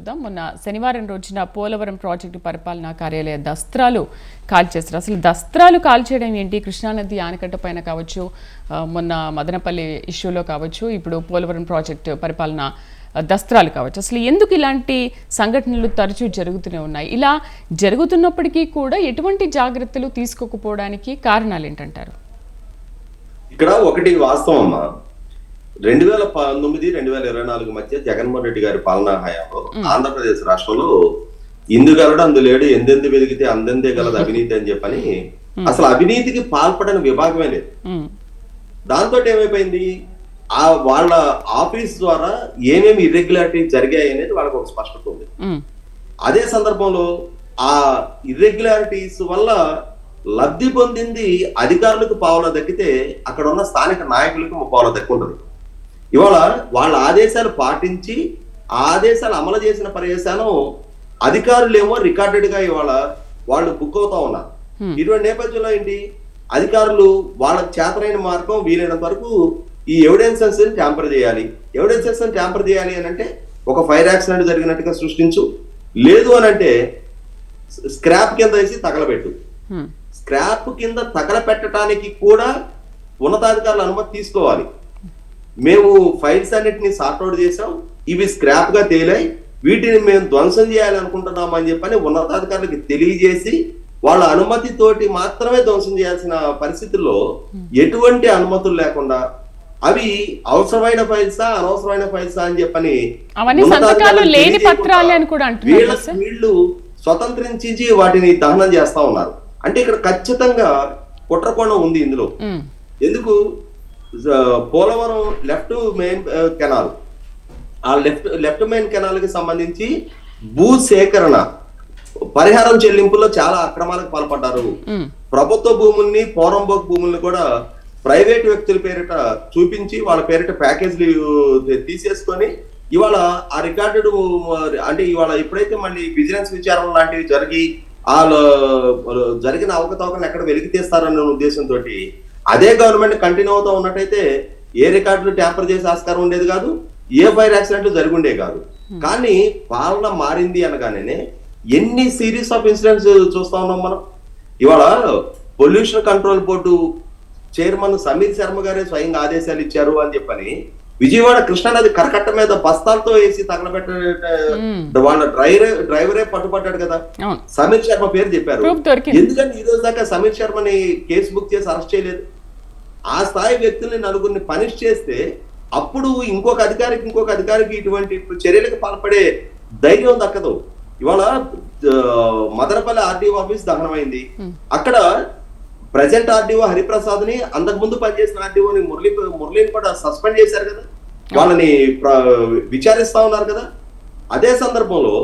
చూద్దాం. మొన్న శనివారం రోజున పోలవరం ప్రాజెక్టు పరిపాలనా కార్యాలయ దస్త్రాలు కాల్చేస్తారు అసలు దస్త్రాలు కాల్చేయడం ఏంటి? కృష్ణానది ఆనకట్ట పైన కావచ్చు మొన్న మదనపల్లి ఇష్యూలో కావచ్చు ఇప్పుడు పోలవరం ప్రాజెక్టు పరిపాలన దస్త్రాలు కావచ్చు. అసలు ఎందుకు ఇలాంటి సంఘటనలు తరచూ జరుగుతూనే ఉన్నాయి? ఇలా జరుగుతున్నప్పటికీ కూడా ఎటువంటి జాగ్రత్తలు తీసుకోకపోవడానికి కారణాలు ఏంటంటారు? ఇక్కడ ఒకటి వాస్తవం అమ్మా. రెండు వేల పంతొమ్మిది రెండు వేల ఇరవై నాలుగు మధ్య జగన్మోహన్ రెడ్డి గారి పాలనా హయాంలో ఆంధ్రప్రదేశ్ రాష్ట్రంలో ఇందుగలడు అందులేడు ఎందెందు వెలిగితే అందందే గలదు అవినీతి అని చెప్పని అసలు అవినీతికి పాల్పడని విభాగమే లేదు. దాంతో ఏమైపోయింది? ఆ వాళ్ళ ఆఫీస్ ద్వారా ఏమేమి ఇర్రెగ్యులారిటీ జరిగాయి అనేది వాళ్ళకి ఒక స్పష్టత ఉంది. అదే సందర్భంలో ఆ ఇర్రెగ్యులారిటీస్ వల్ల లబ్ధి పొందింది అధికారులకు పావుల దక్కితే అక్కడ ఉన్న స్థానిక నాయకులకు పావుల దక్కుంటది. ఇవాళ వాళ్ళ ఆదేశాలు పాటించి ఆదేశాలు అమలు చేసిన ప్రదేశాలను అధికారులేమో రికార్డెడ్గా ఇవాళ వాళ్ళు బుక్ అవుతా ఉన్నారు. ఇటువంటి నేపథ్యంలో ఏంటి? అధికారులు వాళ్ళకి చేతనైన మార్గం వీలైనంత వరకు ఈ ఎవిడెన్సెస్ ట్యాంపర్ చేయాలి. ఎవిడెన్సెస్ ట్యాంపర్ చేయాలి అని అంటే ఒక ఫైర్ యాక్సిడెంట్ జరిగినట్టుగా సృష్టించు. లేదు అని అంటే స్క్రాప్ కింద వేసి తగలబెట్టు. స్క్రాప్ కింద తగలపెట్టడానికి కూడా ఉన్నతాధికారుల అనుమతి తీసుకోవాలి. మేము ఫైల్స్ అన్నిటిని సార్ట్అవుట్ చేసాం ఇవి స్క్రాప్గా తేలాయి. వీటిని మేము ధ్వంసం చేయాలి అనుకుంటున్నాం అని చెప్పని ఉన్నతాధికారులకు తెలియజేసి వాళ్ళ అనుమతితోటి మాత్రమే ధ్వంసం చేయాల్సిన పరిస్థితుల్లో ఎటువంటి అనుమతులు లేకుండా అవి అవసరమైన ఫైల్సా అనవసరమైన ఫైల్సా అని చెప్పని వీళ్ళ స్వతంత్రించి వాటిని దహనం చేస్తా ఉన్నారు. అంటే ఇక్కడ ఖచ్చితంగా కుట్రకోణం ఉంది ఇందులో. ఉమ్, ఎందుకు? Polavaram left main canal. ఆ లెఫ్ట్ లెఫ్ట్ మెయిన్ కెనాల్కి సంబంధించి భూ సేకరణ పరిహారం చెల్లింపులో చాలా అక్రమాలకు పాల్పడ్డారు. ప్రభుత్వ భూముల్ని పోరంబోక్ భూముల్ని కూడా ప్రైవేట్ వ్యక్తుల పేరిట చూపించి వాళ్ళ పేరిట ప్యాకేజీలు తీసేసుకొని ఇవాళ ఆ రికార్డెడ్ అంటే ఇవాళ ఎప్పుడైతే మళ్ళీ విజిలెన్స్ విచారణ లాంటివి జరిగి ఆ జరిగిన అవకతవకలను ఎక్కడ వెలికి తీస్తారన్న ఉద్దేశంతో అదే గవర్నమెంట్ కంటిన్యూ అవుతా ఉన్నట్టయితే ఏ రికార్డులు ట్యాంపర్ చేసే ఆస్కారం ఉండేది కాదు ఏ ఫైర్ యాక్సిడెంట్లు జరుగుండే కాదు. కానీ పాలన మారింది అనగానే ఎన్ని సిరీస్ ఆఫ్ ఇన్సిడెంట్స్ చూస్తా ఉన్నాం మనం. ఇవాళ pollution control board chairman Sameer Sharma గారే స్వయంగా ఆదేశాలు ఇచ్చారు అని చెప్పని విజయవాడ కృష్ణానది కరకట్ట మీద బస్తాలతో వేసి తగలబెట్ట ఉమ్, వాళ్ళ డ్రైవరే డ్రైవరే పట్టుబడ్డాడు కదా. సమీర్ శర్మ పేరు చెప్పారు. ఎందుకని ఈ రోజు దాకా సమీర్ శర్మని కేసు బుక్ చేసి అరెస్ట్ చేయలేదు? ఆ స్థాయి వ్యక్తుల్ని నలుగురిని పనిష్ చేస్తే అప్పుడు ఇంకొక అధికారికి ఇంకొక అధికారికి ఇటువంటి చర్యలకు పాల్పడే ధైర్యం దక్కదు. ఇవాళ మదనపల్లి ఆర్డీఓ ఆఫీస్ దహనమైంది. అక్కడ ప్రజెంట్ ఆర్డీఓ హరిప్రసాద్ని అంతకు ముందు పనిచేసిన ఆర్డీఓని మురళి మురళిని కూడా సస్పెండ్ చేశారు కదా. వాళ్ళని విచారిస్తా ఉన్నారు కదా. అదే సందర్భంలో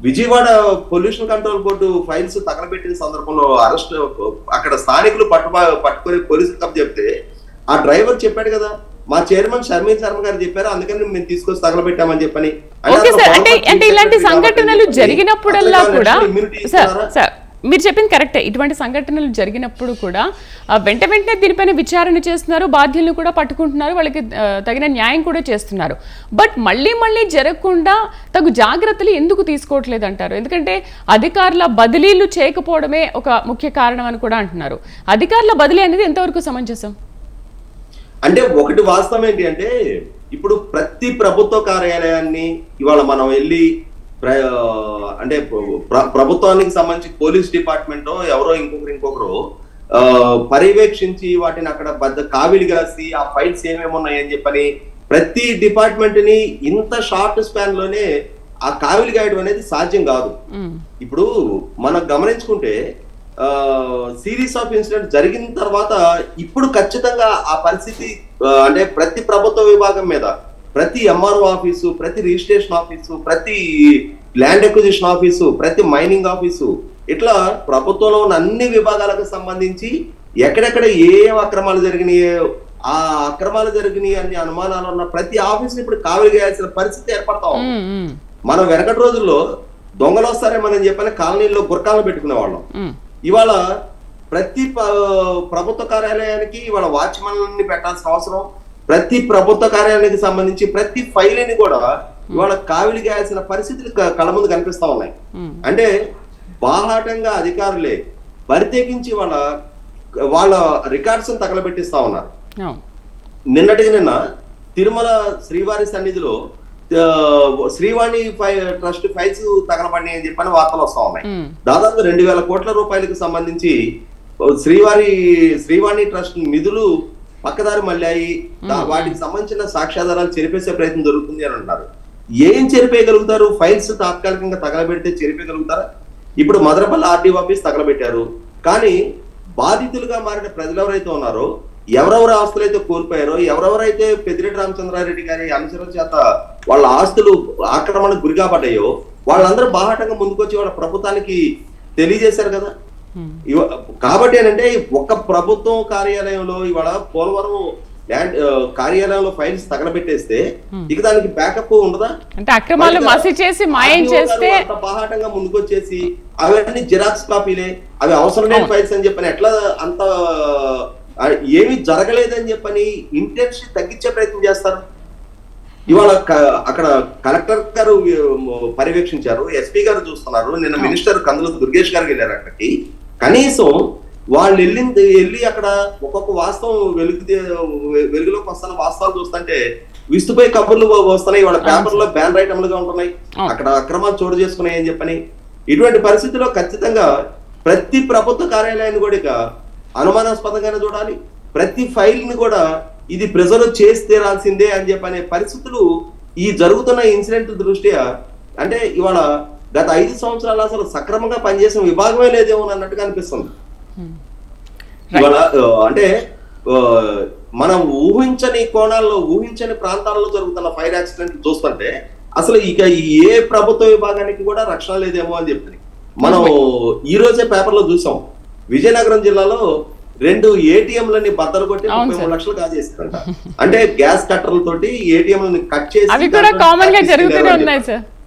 Vijayawada pollution control board files తగలబెట్టిన సందర్భంలో అరెస్ట్ అక్కడ స్థానికులు పట్టు పట్టుకొని పోలీసులు కప్ చెప్తే ఆ డ్రైవర్ చెప్పాడు కదా మా చైర్మన్ షర్మీన్ శర్మ గారు చెప్పారు అందుకని మేము తీసుకొచ్చి తగలబెట్టామని చెప్పని. అంటే ఇలాంటి సంఘటనలు జరిగినప్పుడల్లా కూడా మీరు చెప్పింది కరెక్టే. ఇటువంటి సంఘటనలు జరిగినప్పుడు కూడా వెంట వెంటనే దీనిపైన విచారణ చేస్తున్నారు బాధ్యులను కూడా పట్టుకుంటున్నారు వాళ్ళకి తగిన న్యాయం కూడా చేస్తున్నారు. బట్ మళ్ళీ మళ్ళీ జరగకుండా తగు జాగ్రత్తలు ఎందుకు తీసుకోవట్లేదు అంటారు ఎందుకంటే అధికారుల బదిలీలు చేయకపోవడమే ఒక ముఖ్య కారణం అని కూడా అంటున్నారు. అధికారుల బదిలీ అనేది ఎంతవరకు సమంజసం? అంటే ఒకటి వాస్తవం ఏంటి అంటే ఇప్పుడు ప్రతి ప్రభుత్వ కార్యాలయాన్ని ఇవాళ మనం వెళ్ళి అంటే ప్ర- ప్రభుత్వానికి సంబంధించి పోలీస్ డిపార్ట్మెంట్ ఎవరో ఇంకొకరు ఇంకొకరు పర్యవేక్షించి వాటిని అక్కడ బద్ద కావిలి కాసి ఆ ఫైల్స్ ఏమేమి ఉన్నాయని చెప్పని ప్రతి డిపార్ట్మెంట్ని ఇంత షార్ట్ స్పాన్లోనే ఆ కావిలి గాయడం అనేది సాధ్యం కాదు. ఇప్పుడు మనం గమనించుకుంటే సిరీస్ ఆఫ్ ఇన్సిడెంట్ జరిగిన తర్వాత ఇప్పుడు ఖచ్చితంగా ఆ పరిస్థితి అంటే ప్రతి ప్రభుత్వ విభాగం మీద ప్రతి ఎంఆర్ఓ ఆఫీసు ప్రతి రిజిస్ట్రేషన్ ఆఫీసు ప్రతి ల్యాండ్ ఎక్విజిషన్ ఆఫీసు ప్రతి మైనింగ్ ఆఫీసు ఇట్లా ప్రభుత్వంలో ఉన్న అన్ని విభాగాలకు సంబంధించి ఎక్కడెక్కడ ఏ అక్రమాలు జరిగినాయో ఆ అక్రమాలు జరిగినాయి అనే అనుమానాలు ఉన్న ప్రతి ఆఫీస్ ఇప్పుడు కావలి చేయాల్సిన పరిస్థితి ఏర్పడతా మనం వెనకటి రోజుల్లో దొంగలు వస్తారే మనం చెప్పని కాలనీల్లో గురకాలను పెట్టుకునే వాళ్ళం. ఇవాళ ప్రతి ప్రభుత్వ కార్యాలయానికి ఇవాళ వాచ్మన్ని పెట్టాల్సిన అవసరం. ప్రతి ప్రభుత్వ కార్యాలయానికి సంబంధించి ప్రతి ఫైల్ని కూడా ఇవాళ కావిలి గాయాల్సిన పరిస్థితులు కళ్ళ ముందు కనిపిస్తా ఉన్నాయి. అంటే బాహాటంగా అధికారులే బరితెగించి వాళ్ళ వాళ్ళ రికార్డ్స్ తగలబెట్టిస్తా ఉన్నారు. అవును. నిన్నటికి నిన్న తిరుమల శ్రీవారి సన్నిధిలో శ్రీవాణి ట్రస్ట్ ఫైల్స్ తగలబడినాయి అని చెప్పని వార్తలు వస్తా ఉన్నాయి. దాదాపు రెండు వేల కోట్ల రూపాయలకు సంబంధించి శ్రీవారి శ్రీవాణి ట్రస్ట్ నిధులు పక్కదారి మళ్ళాయి. వాటికి సంబంధించిన సాక్ష్యాధారాలు చెరిపేసే ప్రయత్నం జరుగుతుంది అని అంటున్నారు. ఏం చెరిపేయగలుగుతారు? ఫైల్స్ తాత్కాలికంగా తగలబెడితే చెరిపేయగలుగుతారా? ఇప్పుడు మదనపల్లి ఆర్డీ ఆఫీస్ తగలబెట్టారు. కానీ బాధితులుగా మారిన ప్రజలు ఎవరైతే ఉన్నారో ఎవరెవరు ఆస్తులు అయితే కోల్పోయారో ఎవరెవరైతే పెద్దిరెడ్డి రామచంద్రారెడ్డి గారి అనుచరుల చేత వాళ్ళ ఆస్తులు ఆక్రమణకు గురిగా పడ్డాయో వాళ్ళందరూ బాహాటంగా ముందుకొచ్చి వాళ్ళ ప్రభుత్వానికి తెలియజేశారు కదా. కాబట్టి ఏంటంటే ఒక్క ప్రభుత్వం కార్యాలయంలో ఇవాళ పోలవరం ల్యాండ్ ఆ, కార్యాలయంలో ఫైల్స్ తగలబెట్టేస్తే ఇక దానికి బ్యాకప్ ఉండదా? అంటే అక్రమాలు మసి చేసి మాయం చేస్తే గారు బాహాటంగా ముందుకొచ్చేసి అవన్నీ జిరాక్స్ కాపీలే అవి అవసరం లేని ఫైల్స్ అని చెప్పని ఎట్లా అంత ఏమీ జరగలేదని చెప్పని ఇంటెన్షన్ తగ్గించే ప్రయత్నం చేస్తారు? ఇవాళ అక్కడ కలెక్టర్ గారు పర్యవేక్షించారు ఎస్పీ గారు చూస్తున్నారు. నిన్న మినిస్టర్ కందుల దుర్గేష్ గారికి వెళ్ళారు అక్కడికి. కనీసం వాళ్ళు వెళ్ళింది వెళ్ళి అక్కడ ఒక్కొక్క వాస్తవం వెలుగు వెలుగులోకి వస్తున్న వాస్తవాలు చూస్తుంటే విస్తుపోయి కబుర్లు వస్తున్నాయి. వాళ్ళ పేపర్లో బ్యాన్ ఐటమ్లుగా ఉంటున్నాయి. అక్కడ అక్రమాలు చోటు చేసుకున్నాయి అని చెప్పని ఇటువంటి పరిస్థితుల్లో ఖచ్చితంగా ప్రతి ప్రభుత్వ కార్యాలయాన్ని కూడా అనుమానాస్పదంగానే చూడాలి. ప్రతి ఫైల్ని కూడా ఇది ప్రిజర్వ్ చేసి తీరాల్సిందే అని చెప్పనే పరిస్థితులు ఈ జరుగుతున్న ఇన్సిడెంట్ దృష్ట్యా అంటే ఇవాళ గత ఐదు సంవత్సరాలు అసలు సక్రమంగా పనిచేసిన విభాగమే లేదేమో అన్నట్టుగా అనిపిస్తుంది. ఇవాళ అంటే మనం ఊహించని కోణాల్లో ఊహించని ప్రాంతాల్లో జరుగుతున్న ఫైర్ యాక్సిడెంట్ చూస్తుంటే అసలు ఇక ఏ ప్రభుత్వ విభాగానికి కూడా రక్షణ లేదేమో అని చెప్పి మనం ఈ రోజే పేపర్లో చూసాం. విజయనగరం జిల్లాలో రెండు ఏటీఎంలని బద్దలు కొట్టి ముప్పై. మూడు లక్షలు కాజేస్తారంట అంటే గ్యాస్ కట్టర్ల తోటి ఏటీఎంలని కట్ చేసి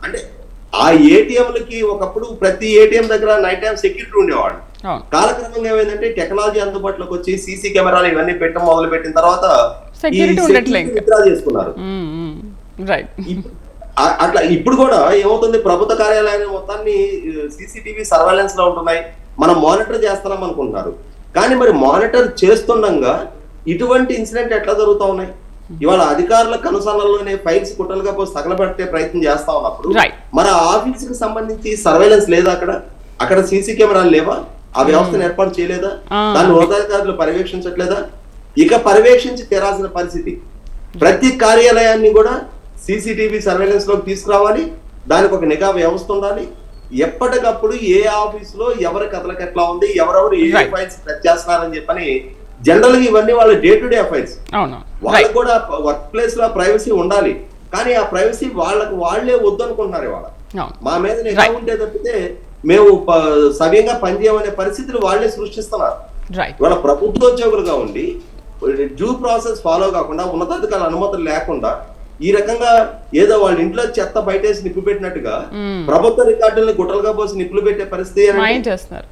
అంటే ఆ ఏటీఎంలకి ఒకప్పుడు ప్రతి ఏటీఎం దగ్గర నైట్ టైం సెక్యూరిటీ ఉండేవాడు అవును కాలక్రమంగా ఏమైందంటే టెక్నాలజీ అందుబాటులోకి వచ్చి సీసీ కెమెరాలు ఇవన్నీ పెట్టడం మొదలు పెట్టిన తర్వాత. విత్డ్రా చేసుకున్నారు. అట్లా ఇప్పుడు కూడా ఏమవుతుంది? ప్రభుత్వ కార్యాలయాన్ని మొత్తాన్ని సీసీటీవీ సర్వేలెన్స్లో ఉంటున్నాయి. మనం మానిటర్ చేస్తున్నాం అనుకుంటున్నారు. కానీ మరి మానిటర్ చేస్తుండగా ఇటువంటి ఇన్సిడెంట్ ఎట్లా జరుగుతా ఉన్నాయి? ఇవాళ అధికారుల కనుసన్నల్లోనే ఫైల్స్ కుట్రలుగా పోసి తగలబెట్టే ప్రయత్నం చేస్తా ఉన్నప్పుడు. మన ఆఫీస్కి సంబంధించి సర్వేలెన్స్ లేదా అక్కడ? అక్కడ సీసీ కెమెరాలు లేవా? ఆ వ్యవస్థను ఏర్పాటు చేయలేదా. దాన్ని ఉన్నతాధికారులు పర్యవేక్షించట్లేదా? ఇక పర్యవేక్షించి తీరాల్సిన పరిస్థితి. ప్రతి కార్యాలయాన్ని కూడా సీసీటీవీ సర్వేలెన్స్లోకి తీసుకురావాలి. దానికి ఒక నిఘా వ్యవస్థ ఉండాలి. ఎప్పటికప్పుడు ఏ ఆఫీస్లో ఎవరి కథలకు ఎట్లా ఉంది ఎవరెవరు ఏ. ఫైల్స్ టచ్ చేస్తున్నారని చెప్పని జనరల్గా ఇవన్నీ వాళ్ళ డే టు డే ఫైల్స్. అవును. వాళ్ళకి కూడా వర్క్ ప్లేస్లో ప్రైవసీ ఉండాలి. కానీ ఆ ప్రైవసీ వాళ్ళకి వాళ్ళే వద్దు అనుకుంటున్నారు ఇవాళ మా మీద నిఘా. ఉంటే తప్పితే మేము సవ్యంగా పనిచేయమనే పరిస్థితులు వాళ్ళే సృష్టిస్తున్నారు. ఇవాళ ప్రభుత్వోద్యోగులుగా ఉండి డ్యూ ప్రాసెస్ ఫాలో కాకుండా ఉన్నతాధికారుల అనుమతులు లేకుండా ఈ రకంగా ఏదో వాళ్ళ ఇంట్లో చెత్త బయటేసి నిప్పు పెట్టినట్టుగా ప్రభుత్వ రికార్డుల్ని గుట్టలుగా పోసి నిప్పులు పెట్టే పరిస్థితి రైట్ సార్